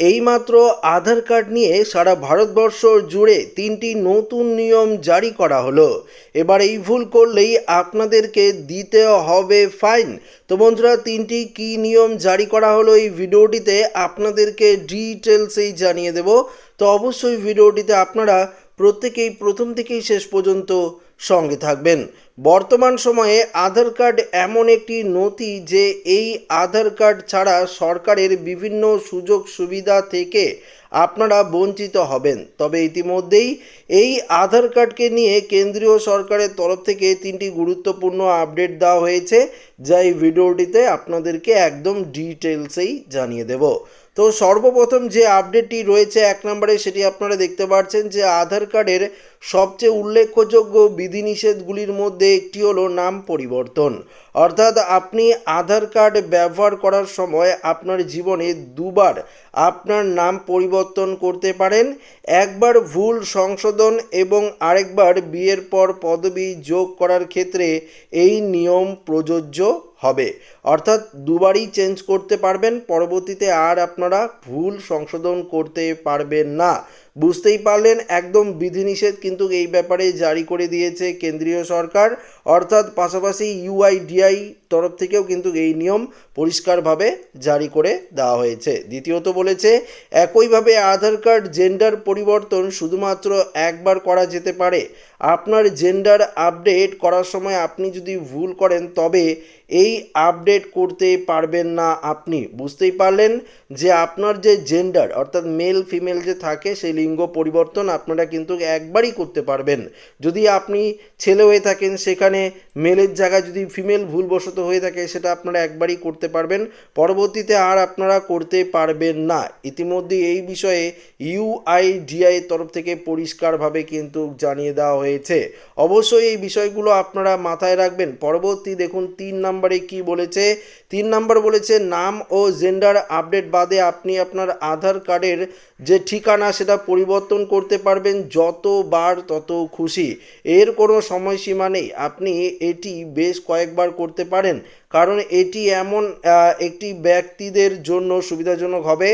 এইমাত্র আধার কার্ড নিয়ে সারা ভারতবর্ষ জুড়ে তিনটি নতুন নিয়ম জারি করা হলো। এবার এই ভুল করলেই আপনাদেরকে দিতে হবে ফাইন। তো বন্ধুরা, তিনটি কি নিয়ম জারি করা হলো এই ভিডিওটিতে আপনাদেরকে ডিটেলসেই জানিয়ে দেব। তো অবশ্যই ভিডিওটিতে আপনারা প্রত্যেকেই প্রথম থেকেই শেষ পর্যন্ত সঙ্গে থাকবেন। বর্তমান সময়ে আধার কার্ড এমন একটি নথি যে এই আধার কার্ড ছাড়া সরকারের বিভিন্ন সুযোগ সুবিধা থেকে আপনারা বঞ্চিত হবেন। তবে ইতিমধ্যেই এই আধার কার্ডকে নিয়ে কেন্দ্রীয় সরকারের তরফ থেকে তিনটি গুরুত্বপূর্ণ আপডেট দেওয়া হয়েছে। যা এই ভিডিওটিতে আপনাদেরকে একদম ডিটেলসেই জানিয়ে দেব। তো সর্বপ্রথম যে আপডেটটি রয়েছে এক নম্বরে সেটি আপনারা দেখতে পাচ্ছেন যে আধার কার্ডের সবচেয়ে উল্লেখযোগ্য বিধিনিষেধগুলির মধ্যে একটি হলো নাম পরিবর্তন। অর্থাৎ আপনি আধার কার্ড ব্যবহার করার সময় আপনার জীবনে দুবার আপনার নাম পরিবর্তন করতে পারেন, একবার ভুল সংশোধন এবং আরেকবার বিয়ের পর পদবি যোগ করার ক্ষেত্রে এই নিয়ম প্রযোজ্য। হবে। অর্থাৎ দুবারই চেঞ্জ করতে পারবেন পরবর্তীতে আর আপনারা ভুল সংশোধন করতে পারবেন না। বুঝতেই পারলেন, একদম বিধিনিষেধ কিন্তু এই ব্যাপারে জারি করে দিয়েছে কেন্দ্রীয় সরকার। অর্থাৎ পাশাপাশি ইউআইডিআই তরফ থেকেও কিন্তু এই নিয়ম পরিষ্কারভাবে জারি করে দেওয়া হয়েছে। দ্বিতীয়ত বলেছে, একইভাবে আধার কার্ড জেন্ডার পরিবর্তন শুধুমাত্র একবার করা যেতে পারে। আপনার জেন্ডার আপডেট করার সময় আপনি যদি ভুল করেন, তবে এই আপডেট করতে পারবেন না আপনি। বুঝতেই পারলেন যে আপনার যে জেন্ডার, অর্থাৎ মেল ফিমেল যে থাকে, সেই লিঙ্গ পরিবর্তন আপনারা কিন্তু একবারই করতে পারবেন। যদি আপনি ছেলে হয়ে থাকেন, সেখানে মেলের জায়গায় যদি ফিমেল ভুলবশত হয়ে থাকে, সেটা আপনারা একবারই করতে পারবেন। পরবর্তীতে আর আপনারা করতে পারবেন না। ইতিমধ্যে এই বিষয়ে ইউআইডিআই তরফ থেকে পরিষ্কারভাবে কিন্তু জানিয়ে দেওয়া হয়েছে। অবশ্যই এই বিষয়গুলো আপনারা মাথায় রাখবেন। পরবর্তী দেখুন, তিন নম্বরে কি বলেছে? তিন নম্বর বলেছে, নাম ও জেন্ডার আপডেট বাদে আপনি আপনার আধার কার্ডের যে ঠিকানা, সেটা পরিবর্তন করতে পারবেন যতবার তত খুশি। এর কোনো সময়সীমা নেই। আপনি এটি বেশ কয়েকবার করতে পারেন। কারণ এটি এমন একটি ব্যক্তিদের জন্য সুবিধাজনক হবে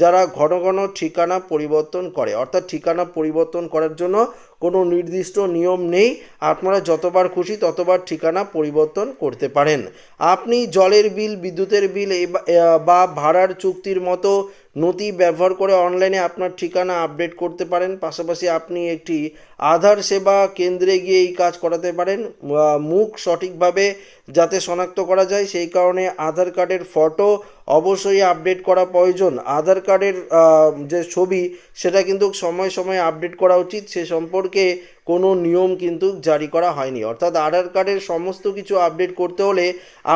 যারা ঘন ঘন ঠিকানা পরিবর্তন করে, অর্থাৎ ঠিকানা পরিবর্তন করার জন্য কোনো নির্দিষ্ট নিয়ম নেই, আপনারা যতবার খুশি ততবার ঠিকানা পরিবর্তন করতে পারেন। আপনি জলের বিল, বিদ্যুতের বিল বা ভাড়ার চুক্তির মতো নথি ব্যবহার করে অনলাইনে আপনার ঠিকানা আপডেট করতে পারেন, পাশাপাশি আপনি একটি আধার সেবা কেন্দ্রে গিয়ে এই কাজ করাতে পারেন। মুখ সঠিকভাবে যাতে শনাক্ত করা যায়, সেই কারণে আধার কার্ডের ফটো অবশ্যই আপডেট করা প্রয়োজন। আধার কার্ডের যে ছবি, সেটা কিন্তু সময় সময় আপডেট করা উচিত। সে সম্পর্কে কোনো নিয়ম কিন্তু জারি করা হয়নি। অর্থাৎ আধার কার্ডের সমস্ত কিছু আপডেট করতে হলে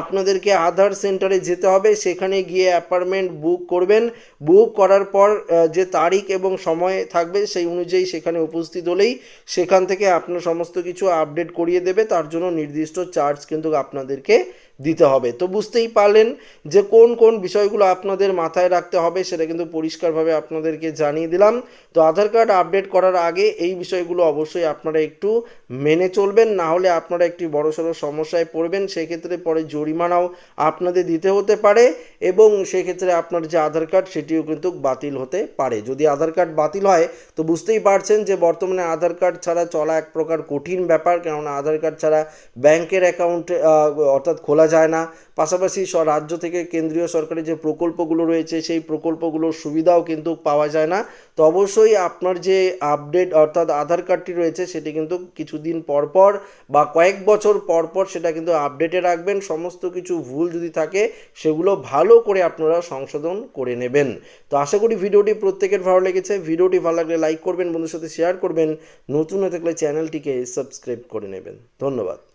আপনাদেরকে আধার সেন্টারে যেতে হবে। সেখানে গিয়ে অ্যাপার্টমেন্ট বুক করবেন। বুক করার পর যে তারিখ এবং সময় থাকবে, সেই অনুযায়ী সেখানে উপস্থিত হলেই সেখান থেকে আপনার সমস্ত কিছু আপডেট করিয়ে দেবে। তার জন্য নির্দিষ্ট চার্জ কিন্তু আপনাদেরকে দিতে হবে। তো বুঝতেই পারলেন যে কোন কোন বিষয়গুলো আপনাদের মাথায় রাখতে হবে, সেটা কিন্তু পরিষ্কারভাবে আপনাদেরকে জানিয়ে দিলাম। তো আধার কার্ড আপডেট করার আগে এই বিষয়গুলো অবশ্যই আপনারা একটু মেনে চলবেন, না হলে আপনারা একটি বড়সড় সমস্যায় পড়বেন। সেক্ষেত্রে পরে জরিমানাও আপনাদের দিতে হতে পারে। এবং সেক্ষেত্রে আপনার যে আধার কার্ড, সেটিও কিন্তু বাতিল হতে পারে। যদি আধার কার্ড বাতিল হয়, তো বুঝতেই পারছেন যে বর্তমানে আধার কার্ড ছাড়া চলা এক প্রকার কঠিন ব্যাপার। কেননা আধার কার্ড ছাড়া ব্যাংকের অ্যাকাউন্ট অর্থাৎ খোলা যায় না। পাশাপাশি রাজ্য থেকে কেন্দ্রীয় সরকারের যে প্রকল্পগুলো রয়েছে, সেই প্রকল্পগুলোর সুবিধাও কিন্তু পাওয়া যায় না। তো অবশ্যই আপনার যে আপডেট অর্থাৎ আধার কার্ডটি রয়েছে, সেটি কিন্তু কিছুদিন পর পর বা কয়েক বছর পর পর সেটা কিন্তু আপডেটে রাখবেন। সমস্ত কিছু ভুল যদি থাকে, সেগুলো ভালো করে আপনারা সংশোধন করে নেবেন। তো আশা করি ভিডিওটি প্রত্যেকের ভালো লেগেছে। ভিডিওটি ভালো লাগলে লাইক করবেন বন্ধুর সাথে শেয়ার করবেন। নতুন হয়ে থাকলে চ্যানেলটিকে সাবস্ক্রাইব করে নেবেন। ধন্যবাদ।